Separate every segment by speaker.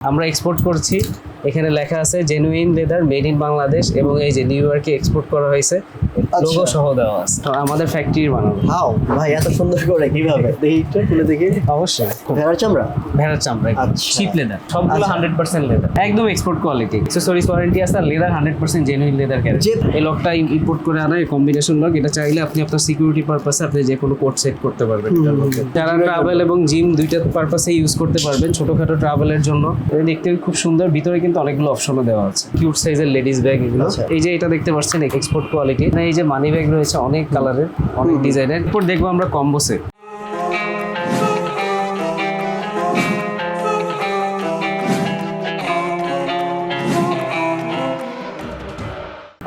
Speaker 1: আমরা এক্সপোর্ট করছি। এখানে লেখা আছে genuine leather made in Bangladesh এবং এই যে নিউ ইয়র্কে এক্সপোর্ট করা হয়েছে লোগো সহ দেওয়া আছে। তো আমাদের ফ্যাক্টরির বানানো।
Speaker 2: হাও ভাই এত সুন্দর করে কীভাবে? দেখি একটু খুলে দেখি।
Speaker 1: অবশ্যই।
Speaker 2: ভেড়ার চামড়া?
Speaker 1: ভেড়ার চামড়া
Speaker 2: আচ্ছা।
Speaker 1: চিপ লেদার সবগুলো
Speaker 2: আচ্ছা।
Speaker 1: হান্ড্রেড পার্সেন্ট লেদার একদম এক্সপোর্ট কোয়ালিটি অ্যাক্সেসরিজ ওয়ারেন্টি আছে আর leather hundred percent genuine leather carat
Speaker 2: যে-
Speaker 1: এই লকটা ইম্পোর্ট করে আনা এই কম্বিনেশন লক এটা চাইলে আপনি আপনার সিকিউরিটি পারপাসে আপনি যে কোনো কোড সেট করতে পারবেন এটার মধ্যে। যারা ট্রাভেল এবং জিম দুইটা পারপাসে ইউজ করতে পারবেন ছোটখাটো ট্রাভেলের জন্য। এটা দেখতে খুব সুন্দর ভিতরে কিন্তু অনেকগুলো অপশনও দেওয়া আছে। কিউট সাইজের লেডিস ব্যাগ এগুলো
Speaker 2: আচ্ছা।
Speaker 1: এই যে এটা দেখতে পাচ্ছেন এক্সপোর্ট কোয়ালিটি না এই যে মানি ব্যাগ রয়েছে অনেক কালারের অনেক ডিজাইনের এরপর দেখব আমরা কম্বো সেট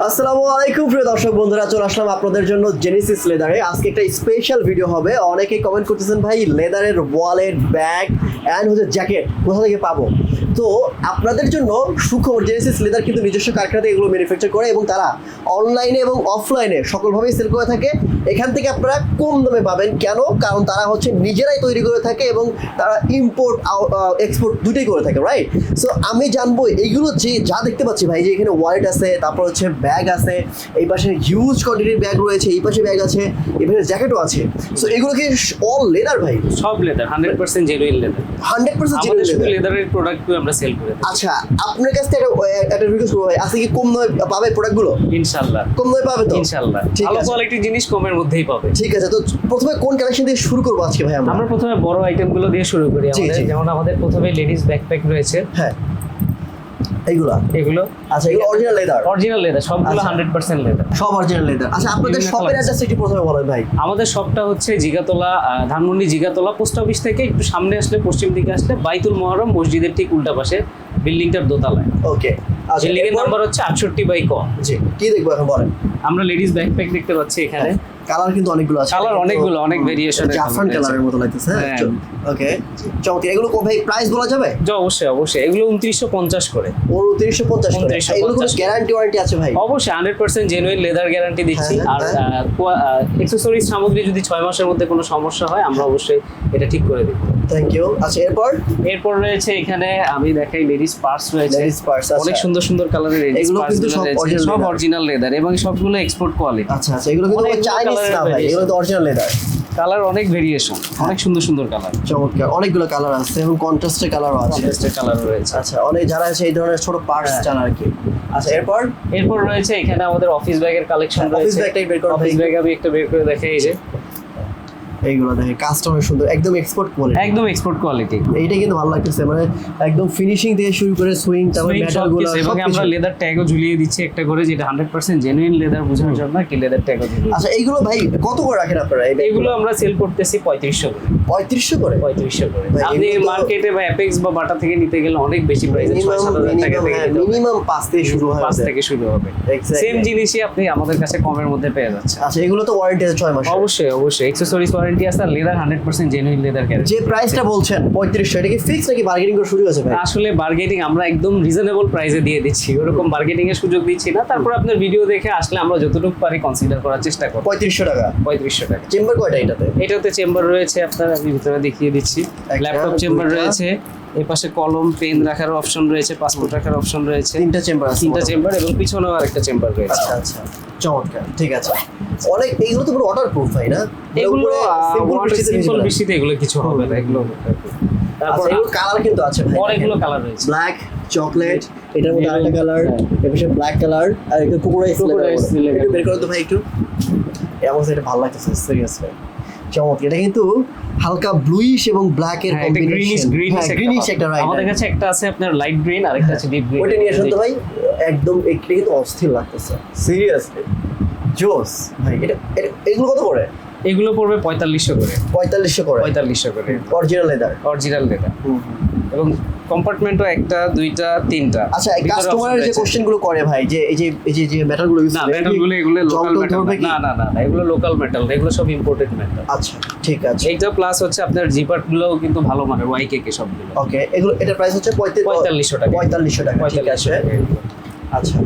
Speaker 2: আসসালামু আলাইকুম প্রিয় দর্শক বন্ধুরা চলে আসলাম আপনাদের জন্য জেনেসিস লেদারে আজকে একটা স্পেশাল ভিডিও হবে। অনেকেই কমেন্ট করতেছেন ভাই লেদারের ওয়ালেট ব্যাগ অ্যান্ড হচ্ছে জ্যাকেট কোথা থেকে পাবো? তো আপনাদের জন্য সুখবর জেনেসিস লেদার কিন্তু নিজস্ব কারখানাতে এগুলো ম্যানুফ্যাকচার করে এবং তারা অনলাইনে এবং অফলাইনে সকলভাবেই সেল করে থাকে। এখান থেকে আপনারা কম দামে পাবেন কেন? কারণ তারা হচ্ছে নিজেরাই তৈরি করে থাকে এবং তারা ইম্পোর্ট এক্সপোর্ট দুটোই করে থাকে রাইট সো আমি জানব এইগুলো যে যা দেখতে পাচ্ছি ভাই যে এখানে ওয়ালেট আছে তারপর হচ্ছে ব্যাগ আছে এই পাশে হিউজ কোয়ান্টিটির ব্যাগ রয়েছে এই পাশে ব্যাগ আছে এই পাশে জ্যাকেটও আছে। সো এগুলো কি অল লেদার ভাই?
Speaker 1: সব leather hundred percent genuine leather
Speaker 2: hundred percent
Speaker 1: শুধু লেদারের প্রোডাক্ট আমরা সেল করে দিই
Speaker 2: আচ্ছা আপনার কাছ থেকে একটা একটা রিকোয়েস্ট করব আছে কি কম দামে পাবে প্রোডাক্টগুলো
Speaker 1: ইনশাআল্লাহ
Speaker 2: কম দামে পাবে তো? ইনশাআল্লাহ
Speaker 1: ভালো
Speaker 2: কোয়ালিটি
Speaker 1: কোয়ালিটির জিনিস কমের মধ্যেই পাবে।
Speaker 2: ঠিক আছে তো প্রথমে কোন কালেকশন দিয়ে শুরু করব আজকে ভাই আমরা?
Speaker 1: আমরা প্রথমে বড় আইটেমগুলো দিয়ে শুরু করি আমাদের। যেমন আমাদের প্রথমে লেডিস ব্যাকপ্যাক রয়েছে।
Speaker 2: হ্যাঁ। এইগুলা
Speaker 1: এগুলো?
Speaker 2: আচ্ছা এগুলো অরিজিনাল লেদার
Speaker 1: অরিজিনাল লেদার সবগুলো
Speaker 2: আচ্ছা।
Speaker 1: হান্ড্রেড পার্সেন্ট লেদার
Speaker 2: সব অরিজিনাল লেদার আচ্ছা আপনাদের শপের অ্যাড্রেস একটু প্রথমে বলেন ভাই।
Speaker 1: আমাদের শপটা হচ্ছে জিগাতলা ধানমন্ডি জিগাতলা পোস্ট অফিস থেকে একটু সামনে আসলে পশ্চিম দিকে আসলে বাইতুল মহরম মসজিদের ঠিক উল্টা পাশে বিল্ডিংটার দোতলায়।
Speaker 2: ওকে। আচ্ছা
Speaker 1: বিল্ডিং এর নাম্বার হচ্ছে আটষট্টি বাই ক।
Speaker 2: জি কি দেখব এখন বলেন?
Speaker 1: আমরা লেডিস ব্যাকপ্যাক দেখতে পাচ্ছি এখানে।
Speaker 2: কালার কিন্তু অনেকগুলো আছে।
Speaker 1: Colour অনেকগুলো, অনেক এর
Speaker 2: জাফরান কালারের মতো লাগতেছে
Speaker 1: হ্যাঁ।
Speaker 2: ওকে চমৎকার এগুলো কো- ভাই প্রাইস বলা যাবে?
Speaker 1: যে অবশ্যই অবশ্যই। এগুলো উনত্রিশশো পঞ্চাশ করে।
Speaker 2: উনত্রিশশো পঞ্চাশ করে। এগুলো কোনো গ্যারান্টি ওয়ারেন্টি আছে ভাই?
Speaker 1: অবশ্যই hundred percent genuine leather guarantee দিচ্ছি।
Speaker 2: হ্যাঁ,
Speaker 1: আর
Speaker 2: হ্যাঁ।
Speaker 1: সামগ্রী যদি ছয় মাসের মধ্যে কোনো সমস্যা হয় আমরা অবশ্যই এটা ঠিক করে দিই
Speaker 2: থ্যাংক ইউ আচ্ছা এরপর?
Speaker 1: এরপর রয়েছে এখানে আমি দেখাই লেডিস পার্স রয়েছে।
Speaker 2: Ladies purse, আচ্ছা।
Speaker 1: অনেক সুন্দর সুন্দর কালারের লেডিস
Speaker 2: এগুলো কিন্তু সব।
Speaker 1: অরিজিনাল লেদার এবং সবগুলো এক্সপোর্ট কোয়ালিটি
Speaker 2: আচ্ছা আচ্ছা এগুলো কিন্তু চাইনিজ
Speaker 1: colour
Speaker 2: না ভাই এগুলো তো অরিজিনাল লেদার
Speaker 1: কালার অনেক ভেরিয়েশন অনেক সুন্দর সুন্দর কালার
Speaker 2: চমৎকার অনেকগুলো কালার আছে এবং কন্ট্রাস্টের কালারও আছে।
Speaker 1: কন্ট্রাস্টের কালার রয়েছে।
Speaker 2: আচ্ছা অনেক যারা আছে এই ধরনের ছোট পার্টস
Speaker 1: হ্যাঁ।
Speaker 2: চান আর কি আচ্ছা এরপর?
Speaker 1: এরপর রয়েছে এখানে আমাদের অফিস ব্যাগের কালেকশন রয়েছে।
Speaker 2: অফিস টাই বের করো
Speaker 1: অফিস। ব্যাগ আমি একটা বের করে দেখাই এই যে।
Speaker 2: এইগুলো দেখে কাজটা অনেক সুন্দর একদম এক্সপোর্ট কোয়ালিটি
Speaker 1: একদম এক্সপোর্ট কোয়ালিটি
Speaker 2: এইটা কিন্তু ভালো লাগতেছে মানে একদম ফিনিশিং থেকে শুরু করে সুইং তারপর মেটালগুলো
Speaker 1: এবং আমরা লেদার ট্যাগও ঝুলিয়ে দিচ্ছি একটা করে যেটা হান্ড্রেড পার্সেন্ট জেনুইন লেদার বোঝানোর জন্য কি লেদার ট্যাগও ঝুলিয়ে
Speaker 2: আচ্ছা এইগুলো ভাই কত করে রাখেন আপনারা? এই
Speaker 1: এগুলো আমরা সেল করতেছি পঁয়ত্রিশশো করে।
Speaker 2: পঁয়ত্রিশশো করে?
Speaker 1: পঁয়ত্রিশশো করে।
Speaker 2: ভাই,
Speaker 1: আপনি মার্কেটে বা অ্যাপেক্স বা বাটা থেকে নিতে গেলে অনেক বেশি প্রাইসে ছয় সাত হাজার টাকা থেকে
Speaker 2: মিনিমাম পাঁচ থেকে শুরু হয়
Speaker 1: পাঁচ থেকে শুরু হবে। সেম জিনিসই আপনি আমাদের কাছে কমের মধ্যে পেয়ে যাচ্ছেন।
Speaker 2: আচ্ছা এগুলো তো ওয়ারেন্টি আছে ছয় মাস
Speaker 1: অবশ্যই অবশ্যই। এক্সেসরিজ ওয়ারেন্টি আছে আর leather hundred percent genuine leather guarantee
Speaker 2: যে প্রাইসটা বলছেন পঁয়ত্রিশশো এটা কি ফিক্স নাকি বার্গেনিং করে শুরু হয়েছে ভাই?
Speaker 1: আসলে বার্গেটিং আমরা একদম রিজনেবল প্রাইসে দিয়ে দিচ্ছি। ওরকম বার্গেটিং এর সুযোগ দিচ্ছি না। তারপর আপনার ভিডিও দেখে আসলে আমরা যতটুকু পারি কনসিডার করার চেষ্টা করব।
Speaker 2: পঁয়ত্রিশশো টাকা?
Speaker 1: পঁয়ত্রিশশো টাকা।
Speaker 2: চেম্বার কয়টা এটাতে?
Speaker 1: এটাতে চেম্বার রয়েছে আপনার আমি ভিতরে দেখিয়ে দিচ্ছি। ল্যাপটপ চেম্বার রয়েছে। এই পাশে কলম পেন রাখার অপশন রয়েছে পাসপোর্ট রাখার অপশন রয়েছে।
Speaker 2: তিনটা চেম্বার
Speaker 1: তিনটা চেম্বার এবং পিছনেও আরেকটা চেম্বার রয়েছে।
Speaker 2: আচ্ছা আচ্ছা। চমৎকার ঠিক আছে। অনেক এইগুলো তো পুরো ওয়াটার প্রুফ ভাই না?
Speaker 1: এগুলো
Speaker 2: সিম্পল বৃষ্টিতে
Speaker 1: সিম্পল বৃষ্টিতে এগুলো কিছু হবে না এগুলো তারপর
Speaker 2: আচ্ছা এগুলো কালার কিন্তু আছে ভাই
Speaker 1: অনেকগুলো কালার রয়েছে।
Speaker 2: ব্ল্যাক চকলেট এটার মধ্যে আরেকটা কালার
Speaker 1: হ্যাঁ।
Speaker 2: ব্ল্যাক কালার আর একটা কুকুরা
Speaker 1: Crocodile seal
Speaker 2: একটু বের করো তো ভাই একটু। এমন এটা ভালো লাগতেছে সিরিয়াস ভাই চমৎকার এটা কিন্তু হালকা ব্লুইশ এবং ব্ল্যাক এর
Speaker 1: হ্যাঁ, এটা গ্রিনিশ
Speaker 2: কম্বিনেশন
Speaker 1: গ্রিনিশ
Speaker 2: গ্রিনিশ একটা রাইট
Speaker 1: আমাদের কাছে একটা আছে আপনার লাইট গ্রিন আর একটা আছে ডিপ গ্রিন
Speaker 2: ওইটা নিয়ে আসুন তো ভাই। একদম এটা কিন্তু অস্থির লাগতেছে। সিরিয়াসলি জোস ভাই এটা এটা- এগুলো কত করে?
Speaker 1: এগুলো পড়বে পঁয়তাল্লিশশো করে।
Speaker 2: পঁয়তাল্লিশশো করে?
Speaker 1: পঁয়তাল্লিশশো করে।
Speaker 2: অরিজিনাল লেদার
Speaker 1: অরিজিনাল লেদার এবং কম্পার্টমেন্টও একটা দুইটা তিনটা।
Speaker 2: আচ্ছা কাস্টমারের যে
Speaker 1: রয়েছে।
Speaker 2: কোশ্চেনগুলো করে ভাই যে এই যে এই যে যে মেটালগুলো ইউজ
Speaker 1: না মেটালগুলো এগুলো লোকাল মেটাল না না না না, এগুলো লোকাল মেটাল এগুলো সব ইম্পোর্টেড মেটাল
Speaker 2: আচ্ছা ঠিক আছে।
Speaker 1: এইটা প্লাস হচ্ছে আপনার জিপার্টগুলো কিন্তু ভালো মানের ওয়াইকে কে সবগুলো।
Speaker 2: ওকে এগুলো এটার প্রাইস হচ্ছে
Speaker 1: পঁয়তাল্লিশশো টাকা।
Speaker 2: পঁয়তাল্লিশশো টাকা ঠিক আছে। আচ্ছা।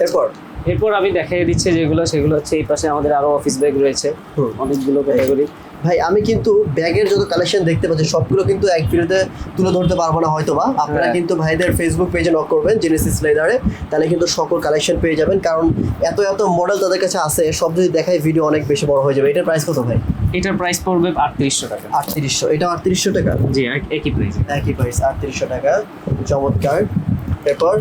Speaker 2: এরপর?
Speaker 1: এরপর আমি দেখাই দিচ্ছি যেগুলো সেগুলো হচ্ছে এই পাশে আমাদের আরও অফিস ব্যাগ রয়েছে। অনেকগুলো ক্যাটাগরি
Speaker 2: ভাই আমি কিন্তু ব্যাগের যত কালেকশন দেখতে পাচ্ছি সবগুলো কিন্তু এক ভিডিওতে তুলে ধরতে পারব না হয়তো বা আপনারা
Speaker 1: হ্যাঁ।
Speaker 2: কিন্তু ভাইদের ফেসবুক পেজে নক করবেন জেনেসিস লেদারে তাহলে কিন্তু সকল কালেকশন পেয়ে যাবেন কারণ এত এত মডেল তাদের কাছে আছে সব যদি দেখাই ভিডিও অনেক বেশি বড় হয়ে যাবে। এটার প্রাইস কত ভাই?
Speaker 1: এটার প্রাইস পড়বে আটত্রিশশো টাকা।
Speaker 2: আটত্রিশশো। এটা আটত্রিশশো টাকা?
Speaker 1: জি এক- একই প্রাইস
Speaker 2: একই প্রাইস আটত্রিশশো টাকা। চমৎকার। এরপর?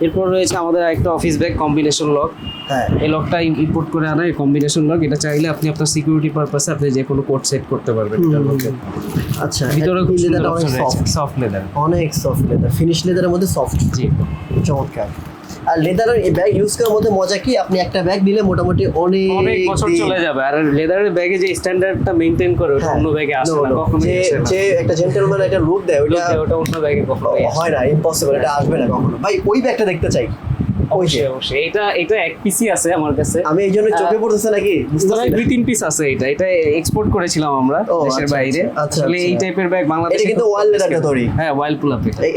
Speaker 1: এরপর রয়েছে আমাদের একটা অফিস ব্যাগ কম্বিনেশন লক
Speaker 2: হ্যাঁ।
Speaker 1: এই লকটা ইম্পোর্ট করে আনা এই কম্বিনেশন লক এটা চাইলে আপনি আপনার সিকিউরিটি পারপাসে আপনি যে কোনো কোড সেট করতে পারবেন এটার মধ্যে।
Speaker 2: আচ্ছা
Speaker 1: ভিতরে খুব
Speaker 2: লেদার
Speaker 1: সুন্দর
Speaker 2: অনেক সফট
Speaker 1: সফট লেদার
Speaker 2: অনেক সফট লেদার ফিনিশ লেদারের মধ্যে সফট
Speaker 1: জি
Speaker 2: চমৎকার। আর লেদারের ব্যাগ ইউজ করার মধ্যে মজা কি? আপনি একটা ব্যাগ নিলে মোটামুটি অনেক
Speaker 1: অনেক বছর চলে যাবে। আর লেদারের ব্যাগে যে স্ট্যান্ডার্ডটা মেইনটেইন করে ওটা
Speaker 2: হ্যাঁ,
Speaker 1: অন্য ব্যাগে আসে না কখনো
Speaker 2: যে যে একটা জেন্টলম্যান একটা লুক দেয়
Speaker 1: ওটা ওটা অন্য ব্যাগে কখনো
Speaker 2: হয় না ইম্পসিবল এটা আসবে না কখনো। ভাই ওই ব্যাগটা দেখতে চাই।
Speaker 1: অবশ্যই অবশ্যই। এটা এটা এক পিসি আছে আমার কাছে।
Speaker 2: আমি এই জন্য চোখে
Speaker 1: হ্যাঁ।
Speaker 2: পড়তেছে নাকি? বুঝতেছি
Speaker 1: তবে
Speaker 2: না।
Speaker 1: দুই তিন পিস আছে এটা। এটা এক্সপোর্ট করেছিলাম আমরা দেশের বাইরে। আসলে এই। টাইপের ব্যাগ বাংলাদেশে
Speaker 2: এটা কিন্তু
Speaker 1: খুব
Speaker 2: wild
Speaker 1: কম
Speaker 2: leather টা
Speaker 1: ছিল।
Speaker 2: তৈরি।
Speaker 1: হ্যাঁ ওয়াইল্ড পুল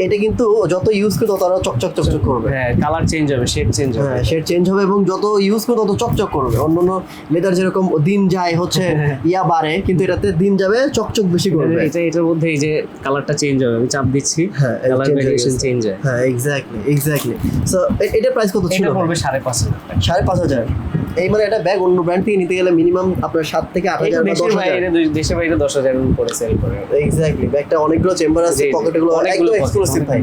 Speaker 1: এটা।
Speaker 2: কিন্তু যত ইউজ করবে তত আরও চকচক চকচক করবে।
Speaker 1: হ্যাঁ কালার চেঞ্জ হবে শেড চেঞ্জ হবে।
Speaker 2: হ্যাঁ শেড চেঞ্জ হবে এবং যত ইউজ করবে তত চকচক করবে। অন্যান্য লেদার যেরকম দিন যায় হচ্ছে
Speaker 1: হ্যাঁ।
Speaker 2: ইয়া বাড়ে কিন্তু এটাতে দিন যাবে চকচক বেশি করবে।
Speaker 1: এটা এটার মধ্যে এই যে কালারটা চেঞ্জ হবে আমি চাপ দিচ্ছি।
Speaker 2: হ্যাঁ,
Speaker 1: কালার ভেরিয়েশন চেঞ্জ হয়।
Speaker 2: হ্যাঁ এক্স্যাক্টলি এক্স্যাক্টলি সো এটার প্রাইস কত ছিল?
Speaker 1: এটা পড়বে সাড়ে পাঁচ হাজার টাকা।
Speaker 2: সাড়ে পাঁচ হাজার। এই মানে এটা ব্যাগ অন্য ব্র্যান্ড থেকে নিতে গেলে মিনিমাম আপনার সাত থেকে আট হাজার দেশে দেশের
Speaker 1: বাইরে দেশে দেশের বাইরে দশ হাজার করে সেল করে।
Speaker 2: এক্স্যাক্টলি ব্যাগটা অনেকগুলো চেম্বার আছে পকেটগুলো
Speaker 1: অনেকগুলো
Speaker 2: এক্সক্লুসিভ ভাই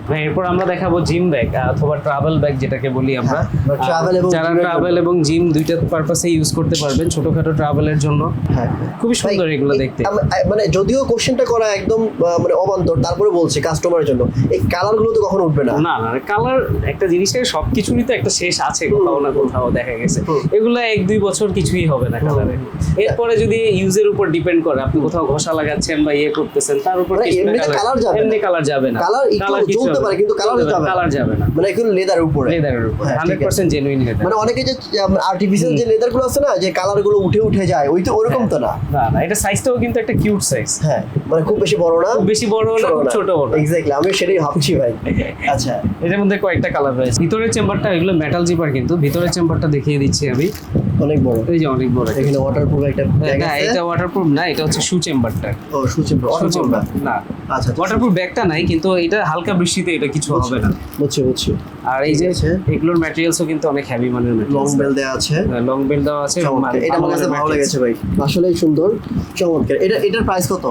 Speaker 1: অনেকগুলো এরপর আমরা দেখাবো জিম ব্যাগ অথবা ট্রাভেল ব্যাগ যেটাকে বলি আমরা।
Speaker 2: হ্যাঁ,
Speaker 1: যারা ট্রাভেল এবং জিম দুইটা পারপাসে ইউজ করতে পারবেন ছোটখাটো ট্রাভেলের জন্য।
Speaker 2: হ্যাঁ।
Speaker 1: খুবই সুন্দর এগুলো দেখতে।
Speaker 2: মানে যদিও কোশ্চেনটা করা একদম মানে অবান্তর তারপরে বলছি কাস্টমারের জন্য। এই কালারগুলো তো কখনো উঠবে না।
Speaker 1: না না কালার একটা জিনিসের সবকিছুরই তো একটা শেষ আছে কোথাও না কোথাও দেখা গেছে। এগুলো এক দুই বছর কিছুই হবে না কালারে এরপরে যদি ইউজের উপর ডিপেন্ড করে আপনি কোথাও ঘষা লাগাচ্ছেন বা ইয়ে করতেছেন তার উপর
Speaker 2: মানে যাবে না।
Speaker 1: এমনি কালার যাবে না।
Speaker 2: একটু জ্বলতে পারে, কিন্তু যাবে না।
Speaker 1: কালার যাবে না।
Speaker 2: মানে এগুলো লেদার উপরে।
Speaker 1: লেদারের উপর
Speaker 2: হ্যাঁ, ঠিক
Speaker 1: হান্ড্রেড
Speaker 2: আছে।
Speaker 1: পার্সেন্ট জেনুইন লেদার
Speaker 2: মানে অনেকে যে আর্টিফিশিয়াল যে লেদারগুলো আছে না যে কালারগুলো উঠে উঠে যায় ওই তো ওরকম তো না।
Speaker 1: না না এটা সাইজটাও কিন্তু একটা কিউট সাইজ
Speaker 2: হ্যাঁ মানে খুব বেশি বড় না।
Speaker 1: খুব বেশি বড় না খুব ছোট না
Speaker 2: এক্স্যাক্টলি আমি সেটাই ভাবছি ভাই। আচ্ছা।
Speaker 1: এটার মধ্যে কয়েকটা কালার রয়েছে। ভিতরের চেম্বারটা এগুলো মেটাল জিপার কিন্তু ভিতরের চেম্বারটা দেখিয়ে দিচ্ছি আমি।
Speaker 2: অনেক বড়।
Speaker 1: এই যে অনেক বড়
Speaker 2: এখানে ওয়াটারপ্রুফ একটা
Speaker 1: হ্যাঁ,
Speaker 2: ব্যাগ আছে।
Speaker 1: এটা ওয়াটারপ্রুফ না এটা হচ্ছে শু চেম্বারটা
Speaker 2: ও সুচিম
Speaker 1: শু চেম্বার না।
Speaker 2: আচ্ছা
Speaker 1: ওয়াটারপ্রুফ ব্যাগটা নাই কিন্তু এটা হালকা বৃষ্টিতে এটা কিছু হবে না।
Speaker 2: বুঝছি বুঝছি।
Speaker 1: আর এই যে। এগুলোর ম্যাটেরিয়ালসও কিন্তু অনেক হেভি মানের
Speaker 2: লং বেল দেওয়া আছে।
Speaker 1: লং বেল দেওয়া আছে
Speaker 2: এটা আমার কাছে ভালো লেগেছে ভাই। আসলেই সুন্দর। চমৎকার। এটা এটার প্রাইস কত?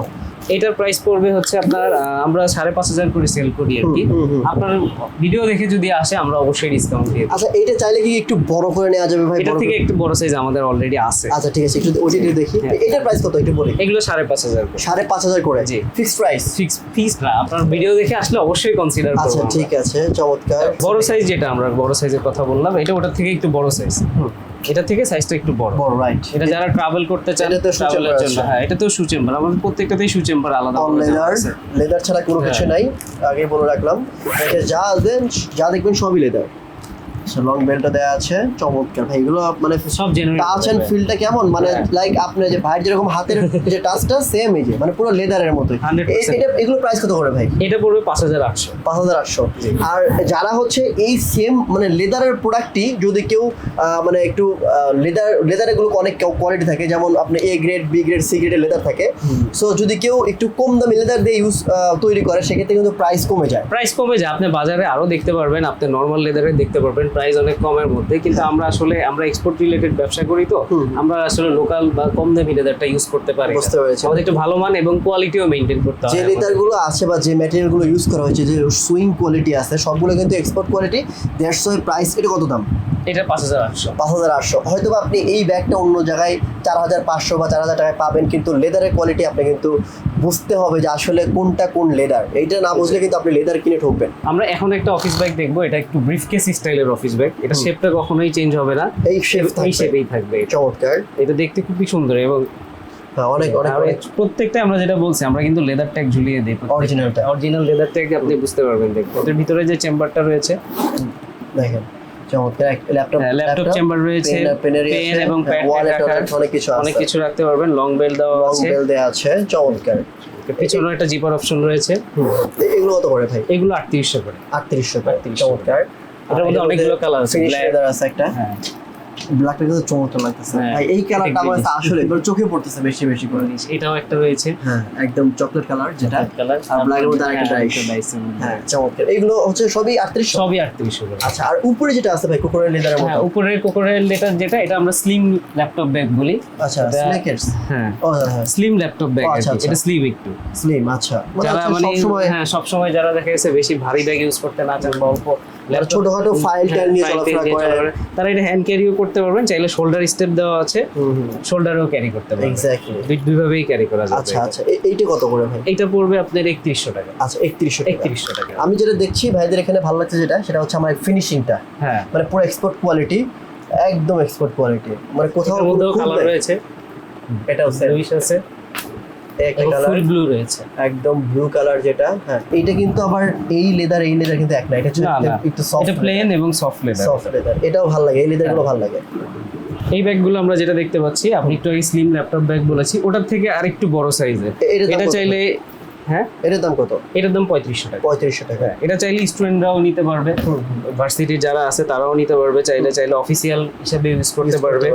Speaker 1: এটার প্রাইস পড়বে হচ্ছে আপনার আমরা সাড়ে পাঁচ হাজার করে সেল করি আর কি। আপনার ভিডিও দেখে যদি আসে আমরা অবশ্যই ডিসকাউন্ট দিয়ে
Speaker 2: আচ্ছা এটা চাইলে কি একটু বড় করে নেওয়া যাবে ভাই বড়
Speaker 1: থেকে একটু বড় সাইজ আমাদের অলরেডি আছে।
Speaker 2: আচ্ছা ঠিক আছে একটু ওটি দেখি।
Speaker 1: হ্যাঁ।
Speaker 2: এটার প্রাইস কত একটু বলি?
Speaker 1: এগুলো সাড়ে পাঁচ হাজার করে।
Speaker 2: সাড়ে পাঁচ হাজার করে?
Speaker 1: জি।
Speaker 2: ফিক্স প্রাইস
Speaker 1: ফিক্স ফিক্স না আপনার ভিডিও দেখে আসলে অবশ্যই কনসিডার করব
Speaker 2: আচ্ছা ঠিক আছে চমৎকার।
Speaker 1: বড় সাইজ যেটা আমরা বড় সাইজের কথা বললাম এটা ওটার থেকে একটু বড় সাইজ
Speaker 2: হুম,
Speaker 1: এটা থেকে সাইজটা একটু বড়।
Speaker 2: বড় রাইট
Speaker 1: এটা যারা ট্রাভেল করতে চান ট্রাভেলের জন্য। হ্যাঁ এটা তো শু চেম্বার আমাদের প্রত্যেকটাতেই শু চেম্বার আলাদা
Speaker 2: লেদার লেদার ছাড়া কোনো কিছু
Speaker 1: হ্যাঁ।
Speaker 2: নাই। আগে বলে রাখলাম এটা যা আসবেন যা দেখবেন সবই লেদার লং বেল্টটা দেওয়া আছে চমৎকার ভাই। এগুলো মানে
Speaker 1: সব জেনুইন
Speaker 2: টাচ এন্ড ফিলটা কেমন? মানে
Speaker 1: হ্যাঁ।
Speaker 2: লাইক আপনার যে ভাইয়ের যেরকম হাতের যে টাচটা সেম এই যে মানে পুরো লেদারের মতোই। এটা এগুলো প্রাইস কত করে ভাই?
Speaker 1: এটা পড়বে পাঁচ হাজার আটশো।
Speaker 2: পাঁচ হাজার আটশো। আর যারা হচ্ছে এই সেম মানে লেদারের প্রোডাক্টটি যদি কেউ মানে একটু লেদার লেদার এগুলো অনেক কোয়ালিটি থাকে যেমন আপনি A grade B grade C গ্রেডের লেদার থাকে। সো যদি কেউ একটু কম দামি লেদার দিয়ে ইউজ তৈরি করে সেক্ষেত্রে কিন্তু প্রাইস কমে যায়।
Speaker 1: প্রাইস কমে যায়। আপনি বাজারে আরও দেখতে পারবেন আপনি নর্মাল লেদারে দেখতে পারবেন। প্রাইস অনেক কমের মধ্যে কিন্তু আমরা আসলে আমরা এক্সপোর্ট রিলেটেড ব্যবসা করি তো। আমরা আসলে লোকাল বা কম দামি লেদারটা ইউজ করতে পারি।
Speaker 2: বুঝতে পেরেছি।
Speaker 1: আমাদের একটু ভালো মান এবং কোয়ালিটিও মেনটেন করতে হয়
Speaker 2: যে লেদারগুলো লেদারগুলো আছে বা যে ম্যাটেরিয়ালগুলো ইউজ করা হয়েছে যে সুইং কোয়ালিটি আছে সবগুলো কিন্তু এক্সপোর্ট কোয়ালিটি দেড়শো প্রাইস এটা কত দাম?
Speaker 1: এটা পাঁচ হাজার আটশো।
Speaker 2: পাঁচ হাজার আটশো। হয়তো বা আপনি এই ব্যাগটা অন্য জায়গায় চার হাজার পাঁচশো বা চার হাজার টাকায় পাবেন কিন্তু লেদারের কোয়ালিটি আপনি কিন্তু বুঝতে হবে যে আসলে কোনটা কোন লেদার এইটা না বুঝলে কিন্তু আপনি লেদার কিনে ঠকবেন।
Speaker 1: আমরা এখন একটা অফিস ব্যাগ দেখব এটা একটু ব্রিফকেস স্টাইলের অফিস ব্যাগ এটা শেপটা কখনোই চেঞ্জ হবে না।
Speaker 2: এই শেপ
Speaker 1: এই শেপেই থাকবে।
Speaker 2: চমৎকার।
Speaker 1: এটা দেখতে খুবই সুন্দর এবং
Speaker 2: হ্যাঁ অনেক অনেক
Speaker 1: প্রত্যেকটা আমরা যেটা বলছি আমরা কিন্তু লেদার ট্যাগ ঝুলিয়ে দিই
Speaker 2: অরিজিনালটা
Speaker 1: অরিজিনাল লেদার ট্যাগ আপনি বুঝতে পারবেন এটার ভিতরে যে চেম্বারটা রয়েছে
Speaker 2: দেখেন। চমৎকার। ল্যাপটপ
Speaker 1: হ্যাঁ, ল্যাপটপ চেম্বার রয়েছে পেন এবং
Speaker 2: ওয়ালেট অনেক কিছু আছে
Speaker 1: অনেক কিছু রাখতে পারবেন লং বেল দেওয়া
Speaker 2: লং বেল দেওয়া আছে চমৎকার।
Speaker 1: পিছনে একটা জিপার অপশন রয়েছে।
Speaker 2: এগুলো কত করে ভাই?
Speaker 1: এগুলো আটত্রিশশো করে।
Speaker 2: আটত্রিশশো
Speaker 1: 3800
Speaker 2: চমৎকার।
Speaker 1: এটার মধ্যে অনেকগুলো কালার
Speaker 2: আছে একটা।
Speaker 1: হ্যাঁ।
Speaker 2: ব্ল্যাকটা কিন্তু চমৎকার লাগতেছে।
Speaker 1: হ্যাঁ,
Speaker 2: ভাই এই কালারটা আমার কাছে আসলে এবার চোখে পড়তেছে বেশি বেশি করে।
Speaker 1: এটাও একটা রয়েছে।
Speaker 2: হ্যাঁ একদম চকলেট কালার যেটা।
Speaker 1: কালার
Speaker 2: আর black এর মধ্যে। আরেকটা। হ্যাঁ চমৎকার। এগুলো হচ্ছে সবই আটত্রিশ
Speaker 1: সবই আটত্রিশশো করে।
Speaker 2: আচ্ছা আর উপরে যেটা আছে ভাই কোকোরের লেদারের
Speaker 1: হ্যাঁ উপরের কোকোরের লেটার যেটা এটা আমরা স্লিম ল্যাপটপ ব্যাগ বলি।
Speaker 2: আচ্ছা স্নেকার্স
Speaker 1: হ্যাঁ
Speaker 2: ও হ্যাঁ হ্যাঁ।
Speaker 1: Slim laptop bag. এটা স্লিম একটু।
Speaker 2: স্লিম আচ্ছা। মানে
Speaker 1: যারা মানে
Speaker 2: সবসময়
Speaker 1: হ্যাঁ সবসময় যারা দেখা গেছে বেশি ভারী ব্যাগ ইউজ করতে না চান অল্প
Speaker 2: ছোটখাটো file
Speaker 1: হ্যাঁ,
Speaker 2: টাইল নিয়ে চলাফেরা করে।
Speaker 1: তারা এটা হ্যান্ড ক্যারিও করতে পারবেন চাইলে শোল্ডার স্টেপ দেওয়া আছে। শোল্ডারও ক্যারি করতে পারবেন।
Speaker 2: এক্স্যাক্টলি
Speaker 1: দুই দুইভাবেই ক্যারি করা যাবে
Speaker 2: আচ্ছা আচ্ছা। এইটা কত করে ভাই?
Speaker 1: এইটা পড়বে আপনার একত্রিশশো টাকা।
Speaker 2: আচ্ছা একত্রিশশো টাকা।
Speaker 1: একত্রিশশো টাকা।
Speaker 2: আমি যেটা দেখছি ভাইদের এখানে ভালো লাগছে যেটা সেটা হচ্ছে আমার ফিনিশিংটা
Speaker 1: হ্যাঁ।
Speaker 2: মানে পুরো এক্সপোর্ট কোয়ালিটি একদম এক্সপোর্ট কোয়ালিটি মানে কোথাও
Speaker 1: কালার রয়েছে।
Speaker 2: এটাও
Speaker 1: দুইশ আছে।
Speaker 2: একটা কালার
Speaker 1: ফুল ব্লু রয়েছে।
Speaker 2: একদম ব্লু কালার যেটা হ্যাঁ। এটা কিন্তু আবার এই লেদার এই লেদার কিন্তু এক না এটা একটু সফট
Speaker 1: এটা প্লেন এবং সফট লেদার
Speaker 2: সফট লেদার এটাও ভালো লাগে এই লেদারগুলো ভালো লাগে।
Speaker 1: এই ব্যাগগুলো আমরা যেটা দেখতে পাচ্ছি আপনি একটু আগে স্লিম ল্যাপটপ ব্যাগ বলেছি ওটার থেকে আরেকটু বড় সাইজের এটা? চাইলে হ্যাঁ?
Speaker 2: এটার দাম কত?
Speaker 1: এটার দাম পঁয়ত্রিশশো টাকা।
Speaker 2: পঁয়ত্রিশশো টাকা।
Speaker 1: এটা চাইলে স্টুডেন্টরাও নিতে পারবে। ভার্সিটির যারা আছে তারাও নিতে পারবে। চাইলে চাইলে অফিসিয়াল হিসেবে ইউজ করতে পারবে।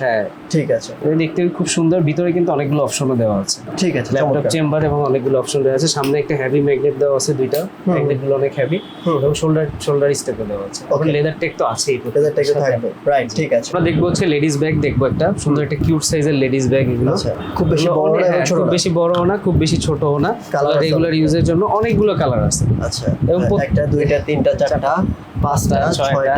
Speaker 1: হ্যাঁ।
Speaker 2: ঠিক আছে।
Speaker 1: দেখতে খুব সুন্দর। ভিতরে কিন্তু অনেকগুলো অপশনও দেওয়া আছে।
Speaker 2: ঠিক আছে
Speaker 1: ল্যাপটপ চেম্বার এবং অনেকগুলো অপশন দেওয়া আছে। সামনে একটা হ্যাভি ম্যাগনেট দেওয়া আছে দুইটা। ম্যাগনেটগুলো অনেক হ্যাভি এবং শোল্ডার শোল্ডার স্টেপে দেওয়া আছে।
Speaker 2: Okay.
Speaker 1: লেদার টেক তো আছেই তো
Speaker 2: লেদারটা একটু থাকবে। রাইট ঠিক আছে।
Speaker 1: আমরা দেখব হচ্ছে লেডিস ব্যাগ দেখব একটা। সুন্দর একটা কিউট সাইজের লেডিস ব্যাগ এগুলো।
Speaker 2: আচ্ছা খুব বেশি বড় না
Speaker 1: হ্যাঁ, খুব
Speaker 2: না?
Speaker 1: বেশি বড়ও না খুব বেশি ছোটও না। রেগুলার ইউজের জন্য অনেকগুলো কালার আছে।
Speaker 2: আচ্ছা
Speaker 1: এবং
Speaker 2: একটা দুইটা তিনটা চারটা পাঁচটা
Speaker 1: ছয়টা,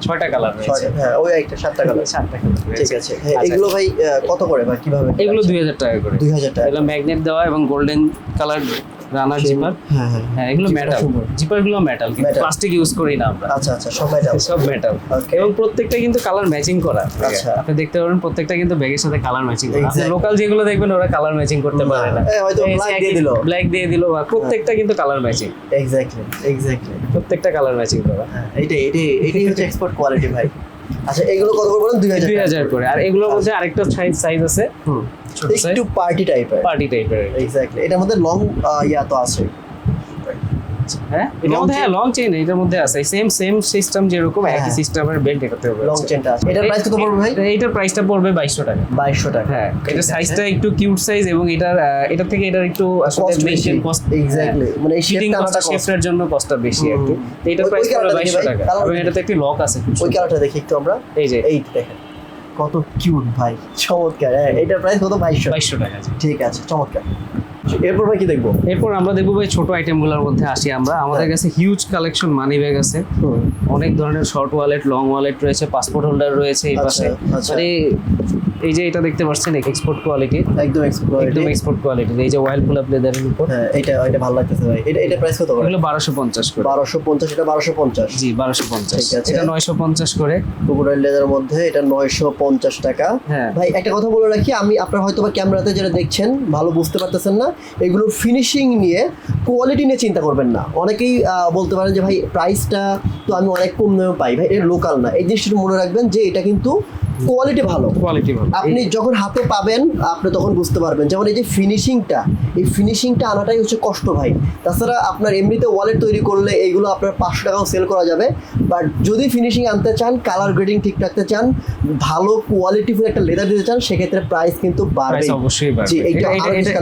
Speaker 2: ছয়টা
Speaker 1: কালার রয়েছে।
Speaker 2: হ্যাঁ ওই একটা সাতটা কালার
Speaker 1: সাতটা কালার
Speaker 2: ঠিক আছে। হ্যাঁ,
Speaker 1: আচ্ছা।
Speaker 2: এগুলো ভাই আহ, কত করে বা কীভাবে
Speaker 1: এগুলো দুই হাজার টাকা করে।
Speaker 2: দুই হাজার টাকা।
Speaker 1: এগুলো ম্যাগনেট দেওয়া এবং গোল্ডেন কালার রানার জিপার
Speaker 2: হ্যাঁ হ্যাঁ।
Speaker 1: হ্যাঁ এগুলো মেটাল জিপারগুলো মেটাল কিন্তু প্লাস্টিক ইউজ করি না আমরা।
Speaker 2: আচ্ছা আচ্ছা সবাই যাও
Speaker 1: সব মেটাল এবং প্রত্যেকটা কিন্তু কালার ম্যাচিং করা।
Speaker 2: আচ্ছা।
Speaker 1: আপনি দেখতে পারেন প্রত্যেকটা কিন্তু ব্যাগের সাথে কালার ম্যাচিং করা। আপনি লোকাল যেগুলো দেখবেন ওরা কালার ম্যাচিং করতে পারে না।
Speaker 2: হয়তো black দিয়ে দিলো।
Speaker 1: ব্ল্যাক দিয়ে দিল বা প্রত্যেকটা কিন্তু কালার ম্যাচিং
Speaker 2: এক্স্যাক্টলি এক্স্যাক্টলি
Speaker 1: প্রত্যেকটা কালার ম্যাচিং করা।
Speaker 2: হ্যাঁ এটাই এটাই হচ্ছে এক্সপোর্ট কোয়ালিটি ভাই। আচ্ছা এগুলো কত করে বলেন দুই হাজার
Speaker 1: দুই হাজার করে। আর এগুলোর মধ্যে আরেকটা সাইজ সাইজ আছে। সাইজ
Speaker 2: একটু পার্টি টাইপের
Speaker 1: পার্টি টাইপের
Speaker 2: এক্স্যাক্টলি এটার মধ্যে লং ইয়া তো আছে
Speaker 1: হ্যাঁ? এটার মধ্যে হ্যাঁ লং চেইন এটার মধ্যে আছে। সেম সেম সিস্টেম যেরকম একই
Speaker 2: হ্যাঁ।
Speaker 1: সিস্টেমের বেল্ট দেখাতে হবে
Speaker 2: লং চেনটা আছে। এটার প্রাইস কত পড়বে ভাই?
Speaker 1: এইটার প্রাইসটা পড়বে বাইশশো টাকা।
Speaker 2: বাইশশো টাকা।
Speaker 1: হ্যাঁ এটা সাইজটা একটু কিউট সাইজ এবং এটার থেকে এটার একটু আসলে মেইনটেইন কস্ট
Speaker 2: Exactly. মানে এই
Speaker 1: শিপিং
Speaker 2: shape টা
Speaker 1: কস্ট
Speaker 2: আলাদা cost।
Speaker 1: শেফের জন্য কস্টটা বেশি কি। তো এটার প্রাইস পড়বে
Speaker 2: কালারটা
Speaker 1: বাইশশো
Speaker 2: দেখি ভাই,
Speaker 1: টাকা। এবং এটাতে একটি লক আছে
Speaker 2: ওই কালারটা দেখি একটু আমরা।
Speaker 1: এই যে।
Speaker 2: এই দেখেন। কত কিউট ভাই। চমৎকার হ্যাঁ এটার প্রাইস কত? বাইশশো।
Speaker 1: বাইশশো টাকা আছে।
Speaker 2: ঠিক আছে চমৎকার। এরপর ভাই কি দেখব?
Speaker 1: এরপর আমরা দেখব ভাই ছোট আইটেমগুলোর মধ্যে আসি আমরা। আমাদের কাছে হিউজ কালেকশন মানি ব্যাগ আছে। অনেক ধরনের শর্ট ওয়ালেট লং ওয়ালেট রয়েছে পাসপোর্ট হোল্ডার রয়েছে এই
Speaker 2: আচ্ছা,
Speaker 1: পাশে।
Speaker 2: আচ্ছা।
Speaker 1: মানে এই যে এটা দেখতে পাচ্ছেন এক্সপোর্ট কোয়ালিটি
Speaker 2: একদম এক্সপোর্ট
Speaker 1: একদম এক্সপোর্ট কোয়ালিটি এই যে ওয়াইল্ড ফুল লেদারের উপর।
Speaker 2: হ্যাঁ এটা এটা ভালো লাগতেছে ভাই। এটা এটা প্রাইস কত করে?
Speaker 1: এগুলো বারোশো পঞ্চাশ করে।
Speaker 2: বারোশো পঞ্চাশ এটা বারোশো পঞ্চাশ।
Speaker 1: জি বারোশো পঞ্চাশ।
Speaker 2: ঠিক আছে।
Speaker 1: এটা নয়শো পঞ্চাশ করে।
Speaker 2: কুকুরের লেদার মধ্যে এটা নয়শো পঞ্চাশ টাকা।
Speaker 1: হ্যাঁ।
Speaker 2: ভাই একটা কথা বলে রাখি আমি আপনার হয়তো বা ক্যামেরাতে যেটা দেখছেন ভালো বুঝতে পারতেছেন না এগুলোর ফিনিশিং নিয়ে কোয়ালিটি নিয়ে চিন্তা করবেন না। অনেকেই বলতে পারেন যে, ভাই প্রাইসটা তো আমি অনেক কম দামে পাই। ভাই, এটা লোকাল না। এই জিনিসটা মনে রাখবেন যে, এটা কিন্তু কোয়ালিটি ভালো।
Speaker 1: কোয়ালিটি ভালো।
Speaker 2: আপনি যখন হাতে পাবেন আপনি তখন বুঝতে পারবেন। যেমন এই যে ফিনিশিংটা এই ফিনিশিংটা আনাটাই হচ্ছে কষ্ট ভাই। তাছাড়া আপনার এমনিতে ওয়ালেট তৈরি করলে এইগুলো আপনার পাঁচশো টাকাও সেল করা যাবে। বাট যদি ফিনিশিং আনতে চান কালার গ্রেডিং ঠিক রাখতে চান ভালো কোয়ালিটিফুল একটা লেদার দিতে চান সেক্ষেত্রে প্রাইস কিন্তু বাড়বে
Speaker 1: অবশ্যই বাড়বে।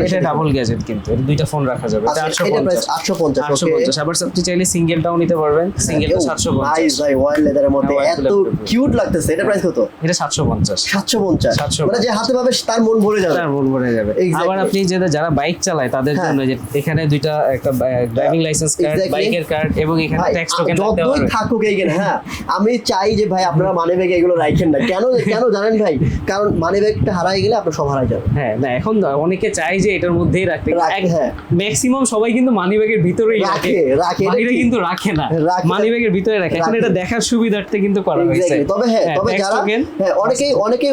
Speaker 1: এটা ডাবল গ্যাজেট কিন্তু। এটা দুইটা ফোন রাখা যাবে। এটা আটশো
Speaker 2: এটা প্রাইস
Speaker 1: পঞ্চাশ।
Speaker 2: আটশো পঞ্চাশ
Speaker 1: আটশো
Speaker 2: ওকে
Speaker 1: পঞ্চাশ। আবার আপনি চাইলে সিঙ্গেলটাও নিতে পারবেন। সিঙ্গেলটা সাতশো
Speaker 2: নাইস
Speaker 1: পঞ্চাশ
Speaker 2: ভাই ওয়াইল লেদারের মধ্যে
Speaker 1: হ্যাঁ,
Speaker 2: এত কিউট লাগতেছে। এটা প্রাইস কত?
Speaker 1: এটা সাতশো পঞ্চাশ।
Speaker 2: সাতশো পঞ্চাশ।
Speaker 1: 750
Speaker 2: মানে যে হাতে পাবে তার মন ভরে যাবে।
Speaker 1: তার মন ভরে যাবে। আবার আপনি যে যারা বাইক চালায় তাদের
Speaker 2: হ্যাঁ।
Speaker 1: জন্য যে এখানে দুইটা একটা ড্রাইভিং লাইসেন্স কার্ড বাইকের কার্ড এবং এখানে ট্যাক্স টোকেন
Speaker 2: যতই থাকুক এইখানে হ্যাঁ। আমি চাই যে ভাই আপনারা মানি ব্যাগে এগুলো রাখেন না। কেন কেন জানেন ভাই? কারণ মানি ব্যাগটা হারাই গেলে আপনার সব হারাই যাবে।
Speaker 1: হ্যাঁ না এখন অনেকে চাই যে এটার মধ্যেই রাখতে।
Speaker 2: হ্যাঁ।
Speaker 1: ম্যাক্সিমাম সবাই কিন্তু মানি ব্যাগের ভিতরেই রাখে।
Speaker 2: রাখে এটা
Speaker 1: কিন্তু রাখে না। মানি ব্যাগের ভিতরে রাখে। এখন এটা দেখার সুবিধার্থে কিন্তু করা হয়েছে।
Speaker 2: তবে হ্যাঁ তবে যারা হ্যাঁ অনেকেই অনেকেই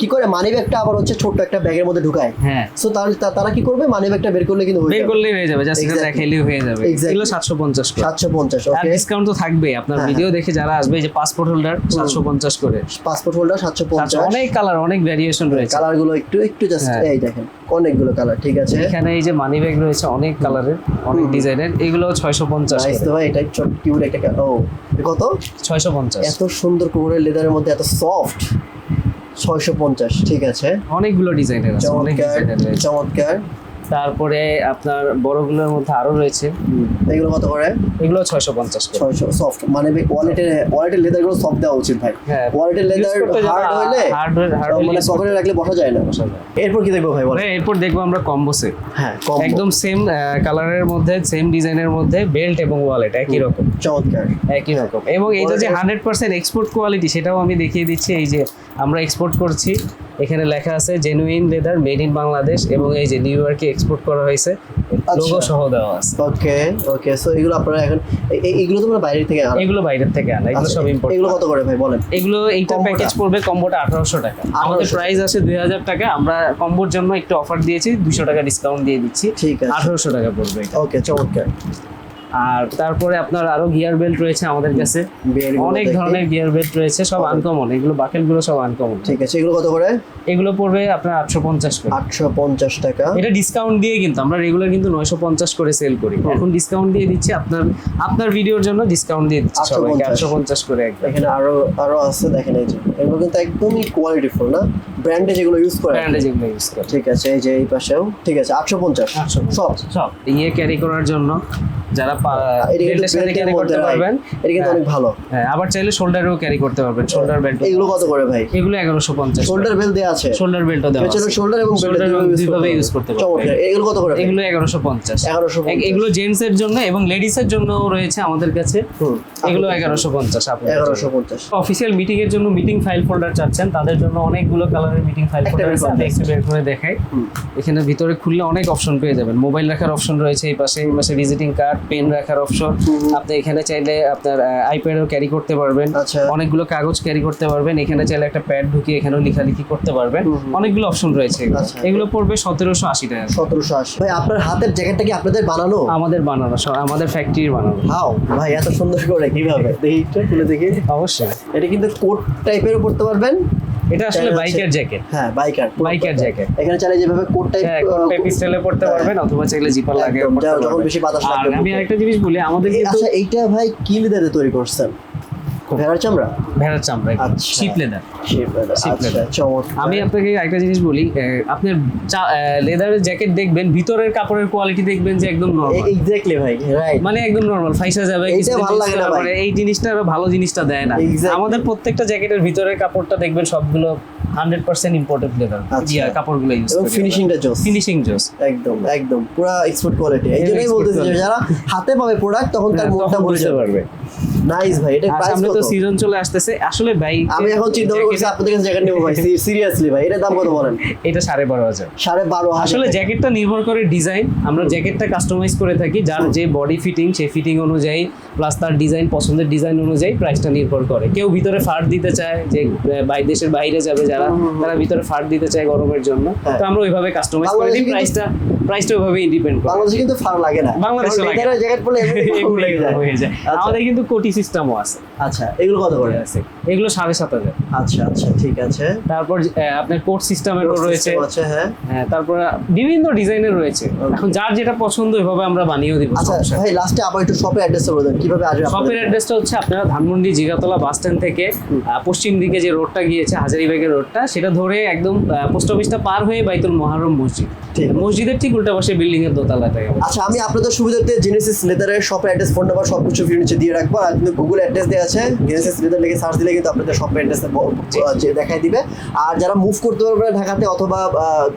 Speaker 2: কি করে মানি ব্যাগটা আবার হচ্ছে ছোট্ট একটা ব্যাগের মধ্যে ঢুকায়।
Speaker 1: হ্যাঁ।
Speaker 2: সো তারা কি করবে? মানি ব্যাগটা বের করলে কিন্তু হয়ে
Speaker 1: বের করলেই হয়ে যাবে জাস্ট এটা. দেখাইলেই হয়ে যাবে। এগুলো সাতশো পঞ্চাশ করে।
Speaker 2: সাতশো পঞ্চাশ
Speaker 1: আর
Speaker 2: ওকে
Speaker 1: ডিসকাউন্ট তো থাকবে আপনার
Speaker 2: হ্যাঁ,
Speaker 1: ভিডিও দেখে যারা আসবে এই যে পাসপোর্ট হোল্ডার সাতশো পঞ্চাশ করে।
Speaker 2: পাসপোর্ট হোল্ডার সাতশো
Speaker 1: সাতশো
Speaker 2: পঞ্চাশ
Speaker 1: অনেক কালার অনেক ভ্যারিয়েশন রয়েছে।
Speaker 2: কালারগুলো একটু একটু জাস্ট
Speaker 1: হ্যাঁ।
Speaker 2: এই দেখেন অনেকগুলো কালার ঠিক আছে?
Speaker 1: এখানে এই যে মানি ব্যাগ রয়েছে অনেক কালারের অনেক ডিজাইনের এগুলো ছয়শো পঞ্চাশ
Speaker 2: নাইস তো ভাই এটা কিউট একটা ও কত?
Speaker 1: ছয়শো পঞ্চাশ।
Speaker 2: এত সুন্দর কোমরের লেদারের মধ্যে এত সফট ছয়শো পঞ্চাশ ঠিক আছে?
Speaker 1: অনেকগুলো ডিজাইনের আছে
Speaker 2: চমৎকার।
Speaker 1: তারপরে আপনার বড়গুলোর মধ্যে আরও রয়েছে।
Speaker 2: এগুলো কত করে?
Speaker 1: এগুলো ছয়শো পঞ্চাশ করে।
Speaker 2: ছয়শো সফট মানে ওয়ালেটের ওয়ালেটের লেদারগুলো সফট দেওয়া উচিত ভাই।
Speaker 1: হ্যাঁ
Speaker 2: ওয়ালেটের লেদার হার্ড হইলে
Speaker 1: হার্ড হার্ড
Speaker 2: মানে পকেটে রাখলে বসা যায় না। এরপর কি দেখব ভাই বলে
Speaker 1: এরপর দেখব আমরা কম্বো সেট
Speaker 2: হ্যাঁ
Speaker 1: একদম সেম কালারের মধ্যে সেম ডিজাইনের মধ্যে বেল্ট এবং ওয়ালেট একই রকম।
Speaker 2: চমৎকার।
Speaker 1: একই রকম। এবং এইটা যে হান্ড্রেড পার্সেন্ট এক্সপোর্ট কোয়ালিটি সেটাও আমি দেখিয়ে দিচ্ছি। এই যে আমরা এক্সপোর্ট করছি এখানে লেখা আছে genuine leather made in Bangladesh এবং এই যে নিউ ইয়র্কে এক্সপোর্ট করা হয়েছে। লোগো
Speaker 2: আচ্ছা।
Speaker 1: সহ দেওয়া আছে।
Speaker 2: ওকে ওকে সো এগুলো আপনারা এখন এগুলো তোমরা বাইরে থেকে আনা
Speaker 1: এগুলো বাইরে থেকে আনা এগুলো
Speaker 2: আচ্ছা,
Speaker 1: সব ইম্পোর্ট
Speaker 2: এগুলো কত করে ভাই বলেন?
Speaker 1: এগুলো এইটা প্যাকেজ পড়বে কম্বোটা আঠারোশো টাকা। আমাদের প্রাইস আছে দুই হাজার টাকা আমরা কম্বোর জন্য একটু অফার দিয়েছি 200 টাকা ডিসকাউন্ট দিয়ে দিচ্ছি।
Speaker 2: ঠিক আছে।
Speaker 1: আঠারোশো টাকা পড়বে এটা।
Speaker 2: ওকে চমৎকার।
Speaker 1: আর তারপরে আপনার আরও গিয়ার বেল্ট রয়েছে আমাদের কাছে। অনেক ধরনের গিয়ার বেল্ট রয়েছে সব আনকমন এগুলো বাকেলগুলো সব আনকমন
Speaker 2: ঠিক আছে এগুলো কত করে?
Speaker 1: এগুলো পড়বে আপনার আটশো পঞ্চাশ করে।
Speaker 2: আটশো পঞ্চাশ টাকা।
Speaker 1: এটা ডিসকাউন্ট দিয়ে কিন্তু আমরা রেগুলার কিন্তু নয়শো পঞ্চাশ করে সেল করি। এখন ডিসকাউন্ট দিয়ে দিচ্ছি আপনার আপনার ভিডিওর জন্য ডিসকাউন্ট দিয়ে দিচ্ছি সবাইকে আটশো পঞ্চাশ। করে একদম।
Speaker 2: এখানে আরও আরও আছে দেখেন এই যে। এগুলো কিন্তু একদমই কোয়ালিটিফুল না। ব্র্যান্ডে যেগুলো ইউজ করে
Speaker 1: ব্র্যান্ডে যেগুলো ইউজ করে
Speaker 2: ঠিক আছে এই যে এই পাশেও। ঠিক আছে আটশো পঞ্চাশ।
Speaker 1: আটশো
Speaker 2: সব।
Speaker 1: সব। ইয়ে ক্যারি করার জন্য যারা করতে পারবেন।
Speaker 2: এটা কিন্তু অনেক ভালো।
Speaker 1: হ্যাঁ আবার চাইলে শোল্ডারেও ক্যারি করতে পারবেন শোল্ডার বেল্ট
Speaker 2: এগুলো কত করে ভাই?
Speaker 1: এগুলো এগারোশো পঞ্চাশ
Speaker 2: শোল্ডার বেল দেওয়া আছে?
Speaker 1: শোল্ডার বেল্টও দেওয়া আছে।
Speaker 2: শোল্ডার এবং বেল্ট
Speaker 1: দুইভাবে ইউজ করতে পারবেন।
Speaker 2: এগুলো কত করে
Speaker 1: এগুলো এগারোশো পঞ্চাশ।
Speaker 2: 1150
Speaker 1: এগুলো জেন্টস এর জন্য এবং লেডিস এর জন্য রয়েছে আমাদের কাছে। এগুলো এগারোশো পঞ্চাশ
Speaker 2: এগারোশো পঞ্চাশ।
Speaker 1: অফিসিয়াল মিটিং এর জন্য মিটিং ফাইল ফোল্ডার চাচ্ছেন। তাদের জন্য অনেকগুলো কালারের মিটিং ফাইল ফোল্ডার আছে আমি একটু বের করে দেখাই। এখানে ভিতরে খুললে অনেক অপশন পেয়ে যাবেন। মোবাইল রাখার অপশন রয়েছে এই পাশে এই পাশে ভিজিটিং কার্ড পেন রাখার অপশন আপনি এখানে চাইলে আপনার আইপ্যাডও ক্যারি করতে পারবেন।
Speaker 2: আচ্ছা।
Speaker 1: অনেকগুলো কাগজ ক্যারি করতে পারবেন। এখানে চাইলে একটা প্যাড ঢুকিয়ে এখানেও লেখালেখি করতে পারবেন। অনেকগুলো অপশন রয়েছে এগুলো।
Speaker 2: আচ্ছা।
Speaker 1: পড়বে সতেরোশো আশি টাকা
Speaker 2: সতেরোশো আশি। ভাই আপনার হাতের জ্যাকেটটা কি আপনাদের বানানো?
Speaker 1: আমাদের বানানো আমাদের ফ্যাক্টরির বানানো।
Speaker 2: হাও ভাই এত সুন্দর করে কীভাবে? দেখি একটু খুলে দেখি।
Speaker 1: অবশ্যই।
Speaker 2: এটা কিন্তু কোট টাইপেরও পড়তে পারবেন।
Speaker 1: এটা আসলে বাইকার জ্যাকেট
Speaker 2: হ্যাঁ বাইকার
Speaker 1: বাইকার জ্যাকেট
Speaker 2: এখানে চাইলে যেভাবে কোট টাইপ
Speaker 1: হ্যাঁ স্টাইলে পড়তে পারবেন অথবা চাইলে জিপার
Speaker 2: যা- যখন বেশি বাতাস লাগবে।
Speaker 1: আমি। আরেকটা জিনিস বলি আমাদের কিন্তু
Speaker 2: আচ্ছা এইটা ভাই কি লেদারে তৈরি করছেন? ভেড়ার চামড়া?
Speaker 1: ভেড়ার চামড়া
Speaker 2: আচ্ছা।
Speaker 1: শিপ লেদার
Speaker 2: আচ্ছা। চমৎকার।
Speaker 1: আমি আপনাকে একটা জিনিস বলি আপনার লেদারের জ্যাকেট দেখবেন ভিতরের কাপড়ের কোয়ালিটি দেখবেন যে একদম নরমাল
Speaker 2: এক্স্যাক্টলি ভাই রাইট
Speaker 1: মানে একদম নরমাল ফাইসা যাবে কিছুদিন
Speaker 2: ভালো লাগে না ভাই।
Speaker 1: এই জিনিসটা ভালো জিনিসটা দেয় না। আমাদের প্রত্যেকটা জ্যাকেটের ভিতরের কাপড়টা দেখবেন সবগুলো হান্ড্রেড পার্সেন্ট ইম্পোর্টেড লেদার
Speaker 2: আচ্ছা।
Speaker 1: কাপড়গুলো ইউজ
Speaker 2: এবং ফিনিশিংটা জোস
Speaker 1: ফিনিশিং জোস
Speaker 2: একদম একদম। পুরো এক্সপোর্ট কোয়ালিটি এই জন্যই বলতেছি যারা হাতে পাবে প্রোডাক্ট তখন তার মনটা বলে যাবে।
Speaker 1: পারবে।
Speaker 2: নাইস ভাই এটা প্রাইস
Speaker 1: সামনে তো সিজন চলে আসতেছে। আসলে বাইক
Speaker 2: আমি এখন চিন্তা করছি আপনাদের কাছে জ্যাকেট নেব ভাই সিরিয়াসলি ভাই এটার দাম কত বলেন?
Speaker 1: এটা আসলে জ্যাকেটটা নির্ভর করে ডিজাইন আমরা জ্যাকেটটা কাস্টমাইজ করে থাকি যার যে বডি ফিটিং সেই ফিটিং অনুযায়ী প্লাস তার ডিজাইন পছন্দের ডিজাইন অনুযায়ী প্রাইসটা নির্ভর করে। কেউ ভিতরে ফাট দিতে চায় যে দেশের বাইরে যাবে যারা তারা ভিতরে ফাট দিতে চায় গরমের জন্য।
Speaker 2: হ্যাঁ।
Speaker 1: তো আমরা ওইভাবে কাস্টমাইজ করে দিই প্রাইসটা প্রাইসটা ওইভাবেই ডিপেন্ড করে।
Speaker 2: বাংলাদেশে কিন্তু ফার লাগে না।
Speaker 1: বাংলাদেশে
Speaker 2: জ্যাকেট পরলে
Speaker 1: হয়ে যায়।
Speaker 2: আচ্ছা।
Speaker 1: আমাদের কিন্তু কোটি সিস্টেমও আছে।
Speaker 2: আচ্ছা এগুলো কত করে?
Speaker 1: আছে এগুলো সাড়ে সাত হাজার।
Speaker 2: আচ্ছা আচ্ছা ঠিক আছে।
Speaker 1: তারপর আপনার কোট সিস্টেমেরও রয়েছে।
Speaker 2: আছে হ্যাঁ।
Speaker 1: হ্যাঁ তারপর বিভিন্ন ডিজাইনের রয়েছে। এখন যার যেটা পছন্দ ওইভাবে আমরা বানিয়ে দিব
Speaker 2: আচ্ছা ভাই লাস্টে আবার একটু শপের অ্যাড্রেস বলে দেন কীভাবে আসবে
Speaker 1: শপের অ্যাড্রেসটা হচ্ছে আপনারা ধানমন্ডি জিগাতলা বাস স্ট্যান্ড থেকে পশ্চিম দিকে যে রোডটা গিয়েছে হাজারিবাগের রোডটা সেটা ধরে একদম পোস্ট অফিসটা পার হয়ে বাইতুল মহারম মসজিদ।
Speaker 2: ঠিক
Speaker 1: মসজিদের ঠিক উল্টা পাশে বিল্ডিং এর দোতলাটায় আমাদের।
Speaker 2: আচ্ছা আমি আপনাদের সুবিধার্থে জেনেসিস লেদারের শপের অ্যাড্রেস ফোন নাম্বার সব কিছু ভিডিও নিচে দিয়ে রাখব আর কিন্তু গুগল অ্যাড্রেস দেওয়া আছে। গ্যাসেস লেদার লিখে সার্চ দিলে কিন্তু আপনাদের সব অ্যাড্রেস দেখাই দিবে। আর যারা মুভ করতে পারবে ঢাকাতে অথবা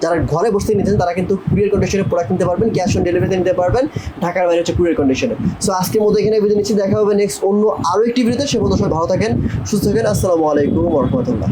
Speaker 2: যারা ঘরে বসতে নিতেন তারা কিন্তু কুরিয়ার কন্ডিশনে প্রোডাক্ট নিতে পারবেন ক্যাশ অন ডেলিভারিতে নিতে পারবেন ঢাকার বাইরে হচ্ছে কুরিয়ার কন্ডিশনে সো আজকের মতো এখানে বিদায় নিচ্ছি। দেখা হবে নেক্সট অন্য আরও একটি ভিডিওতে সে মতো সবাই ভালো থাকেন সুস্থ থাকেন। আসসালামু আলাইকুম রহমতুল্লাহ।